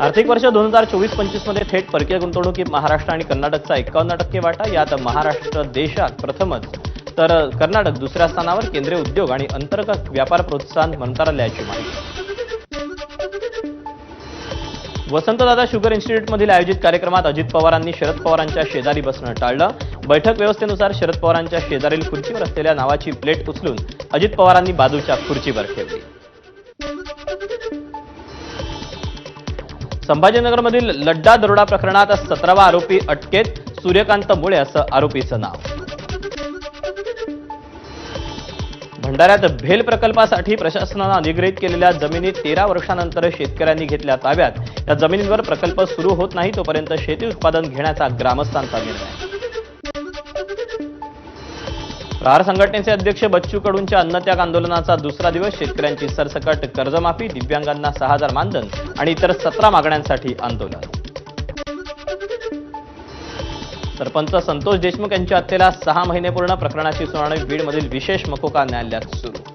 आर्थिक वर्ष दोन हजार चोवीस पंचवीसमध्ये थेट परकीय गुंतवणुकीत महाराष्ट्र आणि कर्नाटकचा एकावन्न टक्के वाटा यात महाराष्ट्र देशात प्रथमच. तर कर्नाटक दुसऱ्या स्थानावर केंद्रीय उद्योग आणि अंतर्गत व्यापार प्रोत्साहन मंत्रालयाची माहिती. वसंतदादा शुगर इन्स्टिट्यूटमधील आयोजित कार्यक्रमात अजित पवारांनी शरद पवारांच्या शेजारी बसणं टाळलं. बैठक व्यवस्थेनुसार शरद पवारांच्या शेजारील खुर्चीवर असलेल्या नावाची प्लेट उचलून अजित पवारांनी बाजूच्या खुर्चीवर ठेवली. संभाजीनगरमधील लड्डा दरोडा प्रकरणात सतरावा आरोपी अटकेत. सूर्यकांत मुळे असं आरोपीचं नाव. भंडाऱ्यात भेल प्रकल्पासाठी प्रशासनानं अधिग्रहित केलेल्या जमिनी तेरा वर्षानंतर शेतकऱ्यांनी घेतल्या ताब्यात. या जमिनींवर प्रकल्प सुरू होत नाही तोपर्यंत शेती उत्पादन घेण्याचा ग्रामस्थांचा निर्णय. कार संघटनेचे अध्यक्ष बच्चू कडूंच्या अन्नत्याग आंदोलनाचा दुसरा दिवस शेतकऱ्यांची सरसकट कर्जमाफी दिव्यांगांना सहा हजार मानधन आणि इतर सतरा मागण्यांसाठी आंदोलन. सरपंच संतोष देशमुख यांच्या हत्येला सहा महिने पूर्ण प्रकरणाची सुनावणी बीडमधील विशेष मकोका न्यायालयात सुरू.